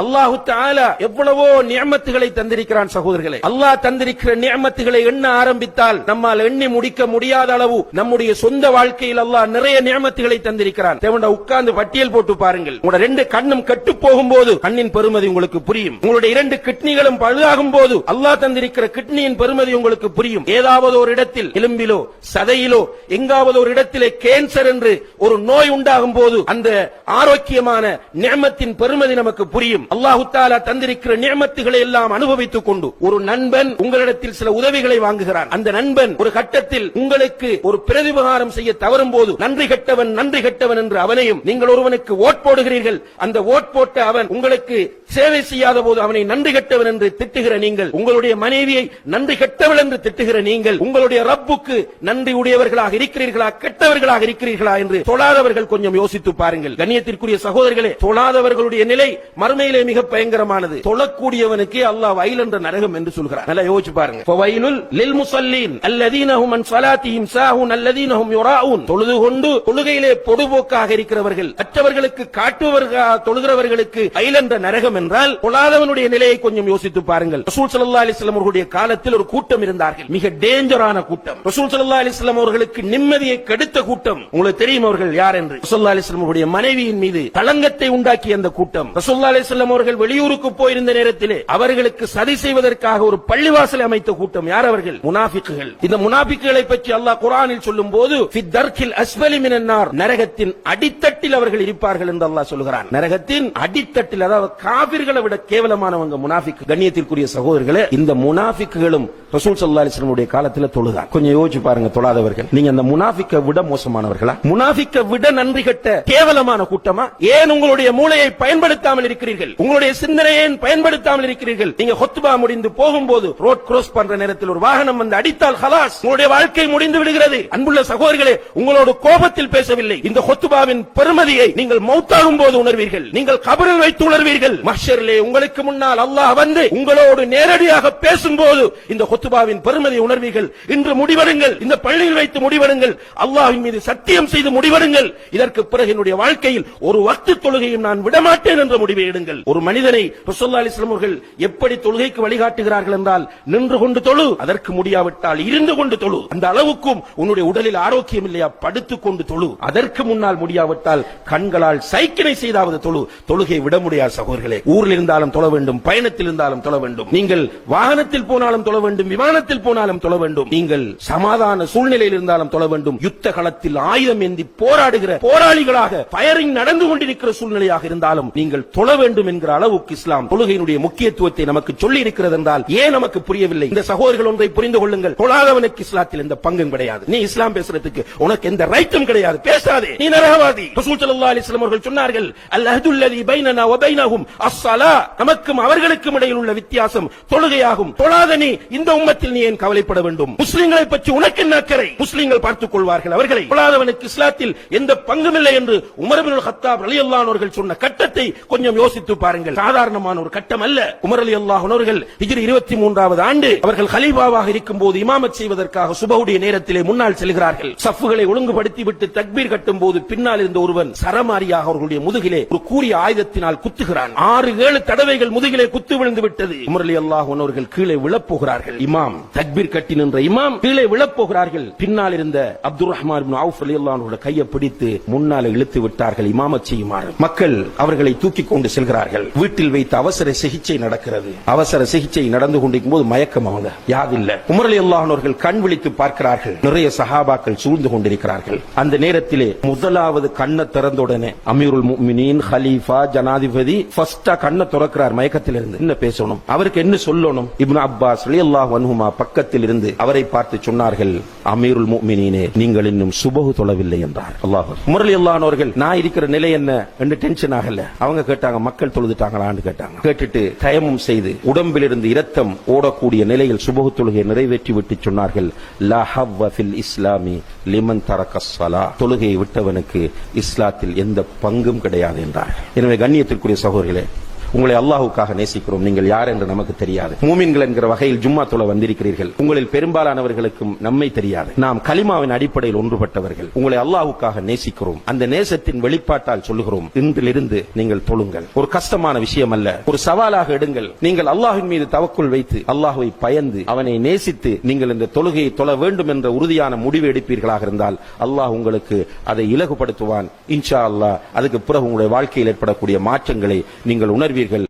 அல்லாஹு தாலா எவ்வளவோ நியமத்துகளை தந்திருக்கிறான் சகோதரர்களே. அல்லாஹ் தந்திருக்கிற நியமத்துகளை எண்ண ஆரம்பித்தால் நம்மால் எண்ணி முடிக்க முடியாத அளவு நம்முடைய சொந்த வாழ்க்கையில் அல்லாஹ் நிறைய நியமத்துகளை தந்திருக்கிறான். தேவண்ட உட்கார்ந்து பட்டியல் போட்டு பாருங்கள். உங்களோட ரெண்டு கண்ணும் கட்டு போகும்போது கண்ணின் பெருமதி உங்களுக்கு புரியும். உங்களுடைய இரண்டு கிட்னிகளும் பழுதாகும் போது அல்லாஹ் தந்திருக்கிற கிட்னியின் பெருமதி உங்களுக்கு புரியும். ஏதாவது ஒரு இடத்தில் எலும்பிலோ சதையிலோ எங்காவது ஒரு இடத்திலே கேன்சர் என்று ஒரு நோய் உண்டாகும் போது அந்த ஆரோக்கியமான நியமத்தின் பெருமதி நமக்கு புரியும். அல்லாஹு தாலா தந்திருக்கிற நியமத்துகளை எல்லாம் அனுபவித்துக் கொண்டு ஒரு நண்பன் உங்களிடத்தில் சில உதவிகளை வாங்குகிறான். அந்த நண்பன் ஒரு கட்டத்தில் உங்களுக்கு ஒரு பிரதிபகாரம் செய்ய தவறும் போது நன்றி கெட்டவன் நன்றி கெட்டவன் என்று அவனையும் நீங்கள் ஒருவனுக்கு ஓட் போடுகிறீர்கள். அந்த ஓட் போட்ட அவன் உங்களுக்கு சேவை செய்யாத போது அவனை நன்றி கெட்டவன் என்று திட்டுகிற நீங்கள் உங்களுடைய மனைவியை நன்றி கெட்டவள் என்று திட்டுகிற நீங்கள் உங்களுடைய ரப்புக்கு நன்றி உடையவர்களாக இருக்கிறீர்களா கெட்டவர்களாக இருக்கிறீர்களா என்று தொழாதவர்கள் கொஞ்சம் யோசித்து பாருங்கள். கண்ணியத்திற்குரிய சகோதரர்களே தொழாதவர்களுடைய நிலை மறு மறுமையிலே மிக பயங்கரமானது. தொழக்கூடியவனுக்கே அல்லாஹ் வயல் என்ற நரகம் என்று சொல்கிறார் நல்லா யோசிச்சு பாருங்க. ஃபவைலுல் லில் முஸல்லீன் அல்லதீன ஹும் அன் ஸலாத்திஹிம் சாஹூன் அல்லதீன ஹும் யுராஊன். தொழுது கொண்டு தொழுகையிலே பொடுபோக்காக இருக்கிறவர்கள் மற்றவர்களுக்கு காட்டுவர்கள் தொழுகிறவர்களுக்கு வயல் என்ற நரகம் என்றால் தொழாதவனுடைய நிலையை கொஞ்சம் யோசித்து பாருங்கள். ரசூல் ஸல்லல்லாஹு அலைஹி வஸல்லம் அவர்களுடைய காலத்தில் ஒரு கூட்டம் இருந்தார்கள். மிக டேஞ்சரான கூட்டம். ரசூல் ஸல்லல்லாஹு அலைஹி வஸல்லம் அவர்களுக்கு நிம்மதியை கெடுத்த கூட்டம். உங்களுக்கு தெரியும் அவர்கள் யார் என்று. ரசூலுல்லாஹி அலைஹி வஸல்லம் அவருடைய மனைவியின் மீது களங்கத்தை உண்டாக்கிய அந்த கூட்டம். ரசூல் அலைஹி வஸல்லம் அவர்கள் வெளியூருக்கு போயிருந்த நேரத்திலே அவர்களுக்கு சதி செய்வதற்காக ஒரு பள்ளிவாசலை அமைத்த கூட்டம். யார் அவர்கள்? முனாபிக்குகள் இந்த முனாபிக்குகளை பற்றி அல்லாஹ் குரானில் சொல்லும் போது நரகத்தின் அடித்தட்டில் அவர்கள் இருப்பார்கள் என்று அல்லாஹ் சொல்கிறான். நரகத்தின் அடித்தட்டில் அதாவது காவிர்களை விட கேவலமானவங்க முனாபிக் கண்ணியத்திற்குரிய சகோதரர்களே இந்த முனாபிக்குகளும் ரசூல் சல்லா அலிஸ்லமுடைய காலத்தில் உடைய தொழுதான். கொஞ்சம் யோசிச்சு பாருங்க தொழாதவர்கள். நீங்க அந்த முனாபிக்க விட மோசமானவர்களா? முனாபிக்க விட நன்றி கட்ட கேவலமான கூட்டமா? ஏன் உங்களுடைய மூளையை பயன்படுத்தாமல் இருக்கிறீர்கள்? இருக்கிறீர்கள். உங்களுடைய சிந்தனையை பயன்படுத்தாமல் இருக்கிறீர்கள். நீங்க ஹொத்துபா முடிந்து போகும்போது ரோட் கிராஸ் பண்ற நேரத்தில் ஒரு வாகனம் வந்து அடித்தால் ஹலாஸ். உங்களுடைய வாழ்க்கை முடிந்து விடுகிறது. அன்புள்ள சகோதரர்களே உங்களோடு கோபத்தில் பேசவில்லை. இந்த ஹொத்துபாவின் பெருமதியை நீங்கள் மௌத்தாகும் போது உணர்வீர்கள். நீங்கள் கபரில் வைத்து உணர்வீர்கள். மஷரிலே உங்களுக்கு முன்னால் அல்லாஹ் வந்து உங்களோடு நேரடியாக பேசும்போது இந்த ஹொத்துபாவின் பெருமதியை உணர்வீர்கள். இன்று முடிவெடுங்கள். இந்த பள்ளியில் வைத்து முடிவெடுங்கள். அல்லாஹின் மீது சத்தியம் செய்து முடிவெடுங்கள். இதற்கு பிறகு என்னுடைய வாழ்க்கையில் ஒரு வக்து தொழுகையும் நான் விடமாட்டேன் என்ற முடிவை எடுங்கள். ஒரு மனிதனை ரசூல்லா அலிஸ்லாம் அவர்கள் எப்படி தொழுகைக்கு வழிகாட்டுகிறார்கள் என்றால் நின்று கொண்டு தொழு. அதற்கு முடியாவிட்டால் இருந்து கொண்டு தொழு. அந்த அளவுக்கும் உன்னுடைய உடலில் ஆரோக்கியம் இல்லையா படுத்துக் கொண்டு தொழு. அதற்கு முன்னால் முடியாவிட்டால் கண்களால் சைக்கிளை செய்தாவது தொழு. தொழுகை விட முடியாது சகோதரர்களே. ஊரில் இருந்தாலும் தொழ வேண்டும் பயணத்தில் இருந்தாலும் தொழ வேண்டும். நீங்கள் வாகனத்தில் போனாலும் தொழ வேண்டும் விமானத்தில் போனாலும் தொழ வேண்டும். நீங்கள் சமாதான சூழ்நிலையில் இருந்தாலும் தொழ வேண்டும். யுத்த களத்தில் ஆயுதம் ஏந்தி போராடுகிற போராளிகளாக பயரிங் நடந்து கொண்டிருக்கிற சூழ்நிலையாக இருந்தாலும் நீங்கள் தொழ வேண்டும். என்கிற அளவுக்கு இஸ்லாம் தொழுகையினுடைய முக்கியத்துவத்தை நமக்கு சொல்லி இருக்கிறது என்றால் ஏன் நமக்கு புரியவில்லை? இந்த சகோதரர்கள் ஒன்றை புரிந்து கொள்ளுங்கள். தொழாதவனுக்கு இஸ்லாத்தில் எந்த பங்கும் கிடையாது. நீ இஸ்லாம் பேசுறதுக்கு உனக்கு எந்த ரைட்டும் கிடையாது. பேசாதே. நீ நரகவாதி. ரசூல் அவர்கள் சொன்னார்கள் அல் அஹ்துல்லதி பைனனா வ பைனஹும் அஸ்ஸலா நமக்கும் அவர்களுக்கும் இடையில் உள்ள வித்தியாசம் தொழுகையாகும். தொழாத நீ இந்த உம்மத்தில் நீ ஏன் கவலைப்பட வேண்டும்? முஸ்லிம்களை பற்றி உனக்கு என்ன அக்கறை? முஸ்லிம்கள் பார்த்துக் கொள்வார்கள் அவர்களை. தொழாதவனுக்கு இஸ்லாத்தில் எந்த பங்கும் இல்லை என்று உமர் ஹத்தாப் ரலியல்லாஹு சொன்ன கட்டத்தை கொஞ்சம் யோசித்து பாருங்கள். சாதாரணமான ஒரு கட்டம் அல்ல. உமர் ரலியல்லாஹு அவர்கள் ஹிஜ்ரி 23வது ஆண்டு அவர்கள் கலீஃபாவாக இருக்கும்போது இமாமத் செய்வதற்காக சுபஹுடைய நேரத்திலே முன்னால் செல்கிறார்கள். சஃப்புகளை ஒழுங்குபடுத்தி விட்டு தக்பீர் கட்டும் போது பின்னால் இருந்த ஒருவன் சரமாரியாக அவர்களுடைய முதுகிலே ஒரு கூறிய ஆயுதத்தினால் குத்துகிறான். ஆறு ஏழு தடவைகள் முதுகிலே குத்து விழுந்து விட்டது. உமர் அல்லாஹ் அவர்கள் கீழே விழப்போகிறார்கள். இமாம் தக்பீர் கட்டி நின்ற இமாம் கீழே விழப்போகிறார்கள். பின்னால் இருந்த அப்துல் ரஹ்மான் அவுஃப் ரலியல்லாஹு அன்ஹுவோட கையை பிடித்து முன்னால இழுத்து விட்டார்கள் இமாமத் செய்யுமாறு. மக்கள் அவர்களை தூக்கி கொண்டு இருக்கிறார்கள் வீட்டில் வைத்து அவசர சிகிச்சை நடக்கிறது. அவசர சிகிச்சை நடந்து கொண்டிருக்கும் போது மயக்கம் அவங்க யாதில்ல உமர் அல்லாஹர்கள் கண் விழித்து பார்க்கிறார்கள். நிறைய சஹாபாக்கள் சூழ்ந்து கொண்டிருக்கிறார்கள். அந்த நேரத்திலே முதலாவது கண்ணை திறந்த உடனே அமீருல் முக்மினின் ஹலீஃபா ஜனாதிபதி ஃபர்ஸ்டா கண்ணை திறக்கிறார் மயக்கத்தில் இருந்து என்ன பேசணும்? அவருக்கு என்ன சொல்லணும்? இப்னு அப்பாஸ் ரலியல்லாஹு வன்ஹுமா பக்கத்தில் இருந்து அவரை பார்த்து சொன்னார்கள் அமீருல் முஃமினீனே நீங்கள் இன்னும் சுபகு தொழவில்லை என்றார். அல்லாஹ். முரளி அல்லாஹர்கள் நான் இருக்கிற நிலை என்ன? என்று டென்ஷன் ஆகல. அவங்க கேட்டாங்க மக்கள் தொழுதுட்டாங்களான்னு கேட்டாங்க. கேட்டுட்டு தயமும் செய்து உடம்பிலிருந்து இரத்தம் ஓடக்கூடிய நிலையில் சுபகு தொழுகையை நிறைவேற்றி விட்டு சொன்னார்கள். லா இஸ்லாமி லிமன் தரக்கசலா தொழுகையை விட்டவனுக்கு இஸ்லாத்தில் எந்த பங்கும் கிடையாது என்றார் எனவே கண்ணியத்திற்குரிய சகோதரிகளே உங்களை அல்லாஹுக்காக நேசிக்கிறோம். நீங்கள் யார் என்று நமக்கு தெரியாது. மூமின்கள் என்கிற வகையில் ஜும்மா தொழ வந்திருக்கிறீர்கள். உங்களில் பெரும்பாலானவர்களுக்கும் நம்மை தெரியாது. நாம் கலிமாவின் அடிப்படையில் ஒன்றுபட்டவர்கள். உங்களை அல்லாஹுக்காக நேசிக்கிறோம். அந்த நேசத்தின் வெளிப்பாட்டால் சொல்லுகிறோம். இன்றிலிருந்து நீங்கள் தொழுங்கள். ஒரு கஷ்டமான விஷயம் அல்ல ஒரு சவாலாக எடுங்கள். நீங்கள் அல்லாஹின் மீது தவக்குள் வைத்து அல்லாஹுவை பயந்து அவனை நேசித்து நீங்கள் இந்த தொழுகையை தொழ வேண்டும் என்ற உறுதியான முடிவு எடுப்பீர்களாக இருந்தால் அல்லாஹ் உங்களுக்கு அதை இலகுபடுத்துவான். இன்ஷா அல்லாஹ். அதுக்கு பிறகு உங்களுடைய வாழ்க்கையில் ஏற்படக்கூடிய மாற்றங்களை நீங்கள் உணர்வீர்கள். Virgen